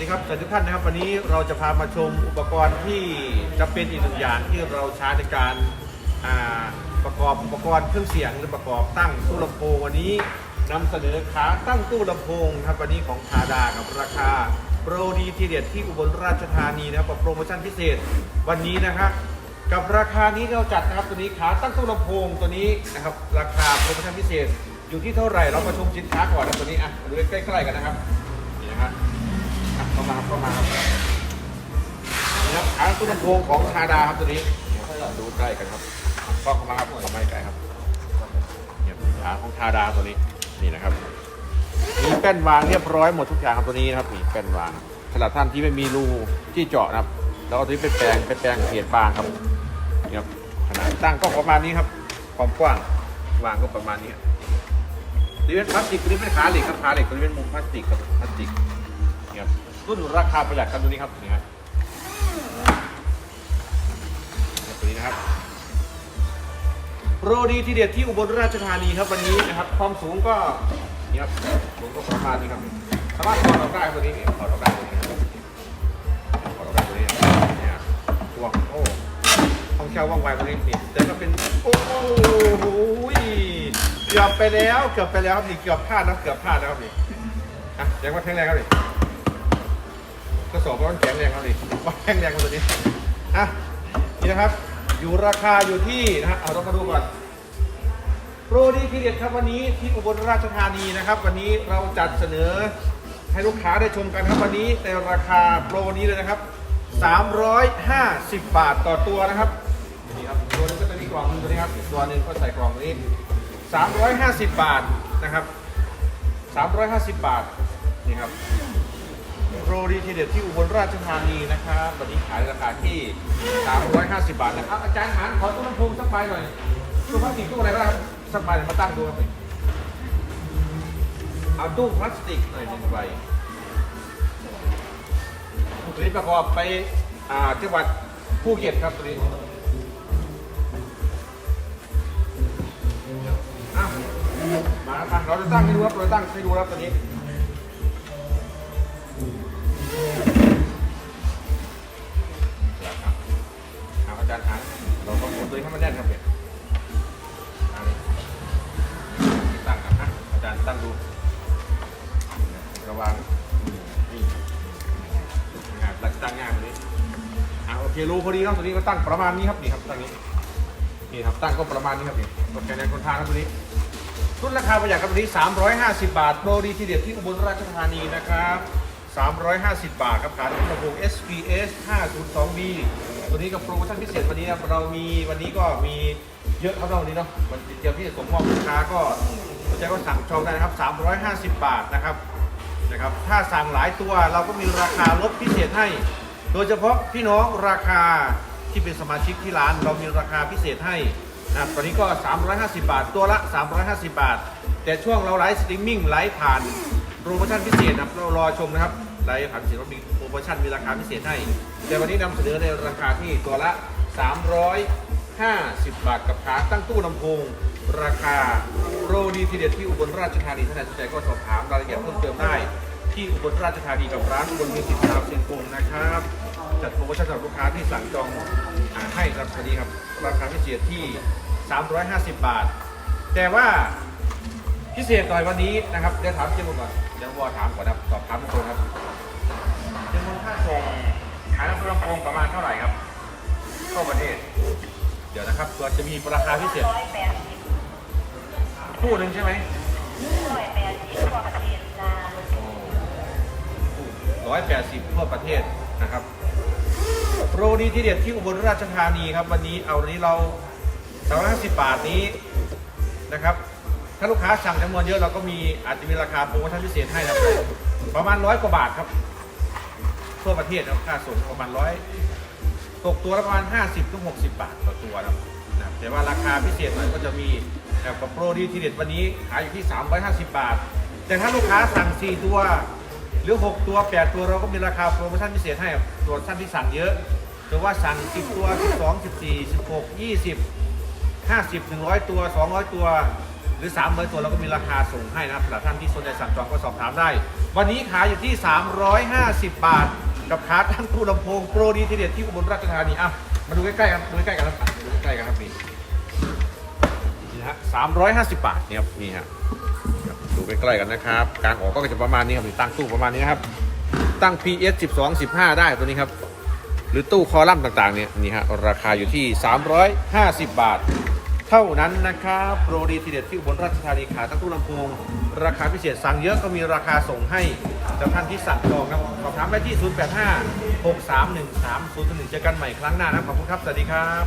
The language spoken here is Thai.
ดีครับสวัสดีทุกท่านนะครับ วันนี้เราจะพามาชมอุปกรณ์ที่จะเป็นอีกหนึ่งอย่างที่เราใช้ในการประกอบอุปกรณ์เครื่องเสียงหรือประกอบตั้งตู้ลำโพงวันนี้นำเสนอขาตั้งตู้ลำโพงครับวันนี้ของทาดากับราคาโปรดีทีเด็ดที่อุบลราชธานีนะครับกับโปรโมชั่นพิเศษวันนี้นะครับกับราคานี้เราจัดนะครับตัวนี้ขาตั้งตู้ลำโพงตัวนี้นะครับราคาโปรโมชั่นพิเศษอยู่ที่เท่าไหร่เรามาชมสินค้าก่อนนะตัวนี้อะดูใกล้ๆกันนะครับนี่นะครับ มาเข้ามาครับนี่ครับขาตู้ลำโพงของทาดาครับตัวนี้เนี่ยดูใกล้กันครับก็เข้ามาครับเข้ามาใกล้ครับเนี่ยขาของทาดาตัวนี้นี่นะครับมีแป้นวางเรียบร้อยหมดทุกอย่างครับตัวนี้นะครับนี่แป้นวางสำหรับท่านที่ไม่มีรูที่เจาะนะครับเราเอาตัวนี้ไปแปลงไปแปลงเขียดบางครับนี่ครับขนาดตั้งก็ประมาณนี้ครับ ความกว้างวางก็ประมาณนี้ตัวนี้เป็นพลาสติกตัวนี้เป็นขาเหล็กครับขาเหล็กตัวนี้เป็นมุมพลาสติกครับพลาสติกนี่ครับ รุ่นราคาประหยัดครับตัวนี้ครับนี่ครับนี่ตัวนี้นะครับโปรดีทีเด็ดที่อุบลราชธานีครับวันนี้นะครับ ความสูงก็นี่ครับสูงก็ประมาณนี้ครับสามารถถอดออกได้ตัวนี้นี่ถอดออกได้ตัวนี้ถอดออกได้ตัวนี้เนี่ยช่วงโอ้ของแคลว่องไวกว่านี้นี่แต่ก็เป็นโอ้โหเกือบไปแล้วเกือบไปแล้วครับนี่เกือบพลาดนะเกือบพลาดแล้วครับนี่อะยังว่าแข็งแรงครับนี่ ก็สอบว่ามันแข็งแรงครับนี่ว่าแข็งแรงกว่าตัวนี้อะนี่นะครับ อยู่ราคาอยู่ที่นะฮะเอาต้องมาดูก่อนโปรดีทีเด็ดครับวันนี้ที่อุบลราชธานีนะครับ วันนี้เราจัดเสนอให้ลูกค้าได้ชมกันครับวันนี้ในราคาโปรนี้เลยนะครับ 350 บาทต่อตัวนะครับนี่ครับตัวนึงก็จะมีกล่องนึงตัวนี้ครับตัวนึงก็ใส่กล่องนี้ 350 บาทนะครับ 350 บาทนี่ครับ โรดีทีเด็ดที่อุบลราชธานีนะครับวันนี้ขายราคาที่ 350 บาทนะครับ อาจารย์หานขอตู้ลำโพงสักใบหน่อยตู้พลาสติกตู้อะไรบ้างสักใบมาตั้งดูครับเอาตู้พลาสติกหน่อยหนึ่งใบตัวนี้ประกอบไปอ่าจังหวัดภูเก็ตครับตัวนี้มาครับมาเราจะตั้งให้ดูครับเราจะตั้งให้ดูครับตอน อารตั้งดูระวังนี่งานตั้งตั้งงานตัวนี้อะโอเครู้พอดีครับตัวนี้ก็ตั้งประมาณนี้ครับนี่ครับตั้งนี้นี่ครับตั้งก็ประมาณนี้ครับนี่โอเคในคนทางครับตัวนี้รุ่นราคาประหยัดครับตัวนี้ 350 บาทโปรดีทีเด็ดที่อุบลราชธานีนะครับ 350 บาทครับขายลำโพง SPS 502B ตัวนี้กับโปรโมชั่นพิเศษวันนี้นะครับเรามีวันนี้ก็มีเยอะครับเราวันนี้เนาะมันเตรียมที่จะส่งมอบลูกค้าก็ สนใจก็สั่งจองได้นะครับ 350 บาทนะครับนะครับ ถ้าสั่งหลายตัวเราก็มีราคาลดพิเศษให้ โดยเฉพาะพี่น้องราคาที่เป็นสมาชิกที่ร้านเรามีราคาพิเศษให้นะตอนนี้ก็ 350 บาท ตัวละ 350 บาท แต่ช่วงเราไลฟ์สตรีมมิ่งไลฟ์ผ่านโปรโมชั่นพิเศษนะครับเรารอชมนะครับไลฟ์ผ่านเสียงว่ามีโปรโมชั่นมีราคาพิเศษให้ แต่วันนี้นำเสนอในราคาที่ตัวละ 50 บาทกับขาตั้งตู้ลำโพง ราคาโปรดีทีเด็ดที่อุบลราชธานีท่านใดสนใจก็สอบถามรายละเอียดเพิ่มเติมได้ ที่อุบลราชธานีกับร้านอุบลมิวสิกซาวเชียงกงนะครับ จัดโปรโมชั่นสำหรับลูกค้าที่สั่งจองอาให้ครับสวัสดีครับ ราคาพิเศษที่ 350 บาท แต่ว่าพิเศษหน่อยวันนี้นะครับเดี๋ยวถามเจ้าบุญก่อนเดี๋ยววอถามก่อนนะครับสอบถามทุกคนครับเจ้าบุญค่าส่งขายน้ำลำโพงประมาณเท่าไหร่ครับเข้าประเทศ เดี๋ยวนะครับตัวจะมีราคาพิเศษร้อยแปดสิบคู่หนึ่งใช่ไหมร้อยแปดสิบทั่วประเทศลาวร้อยแปดสิบทั่วประเทศนะครับโปรดีที่เด็ดที่อุบลราชธานีครับ วันนี้เอาวันนี้เราสามร้อยห้าสิบบาทนี้นะครับ ถ้าลูกค้าสั่งจำนวนเยอะเราก็มีอาจจะมีราคาโปรโมชั่นพิเศษให้นะครับประมาณร้อยกว่าบาทครับ ทั่วประเทศนะครับค่าส่งประมาณร้อย ตกตัวละประมาณ 50ถึง60 บาทต่อตัวนะครับแต่ว่าราคาพิเศษหน่อยก็จะมีแบบกับโปรดีทีเด็ดวันนี้ขายอยู่ที่ 350 บาท แต่ถ้าลูกค้าสั่ง 4 ตัว หรือ 6 ตัว 8 ตัวเราก็มีราคาโปรโมชั่นพิเศษให้ครับตัวท่านที่สั่งเยอะหรือว่าสั่ง 10 ตัว 12 14 16 20 50 100 ตัว 200 ตัว หรือ 300 ตัวเราก็มีราคาส่งให้นะครับสำหรับท่านที่สนใจสั่งจองก็สอบถามได้ วันนี้ขายอยู่ที่ 350 บาท กับขาตั้งตู้ลำโพงโปรดีทีเด็ดที่อุบลราชธานีอะมาดูใกล้ๆกันดูใกล้ๆกันครับดูใกล้ๆกันครับนี่นี่นะฮะ350บบาทเนี่ยครับนี่ฮะดูใกล้ๆกันนะครับ กางออกก็จะประมาณนี้ครับตั้งตู้ประมาณนี้นะครับตั้ง PS 12 15 ได้ตัวนี้ครับ หรือตู้คอลัมน์ต่างๆเนี่ยนี่ฮะราคาอยู่ที่ 350 บาท เท่านั้นนะครับโปรดีทีเด็ดที่อุบลราชธานีขาตั้งตู้ลำโพงราคาพิเศษสั่งเยอะก็มีราคาส่งให้กับท่านที่สั่งจองครับสอบถามได้ที่ 085 6313 0 1เจอกันใหม่ครั้งหน้านะขอบคุณครับ สวัสดีครับ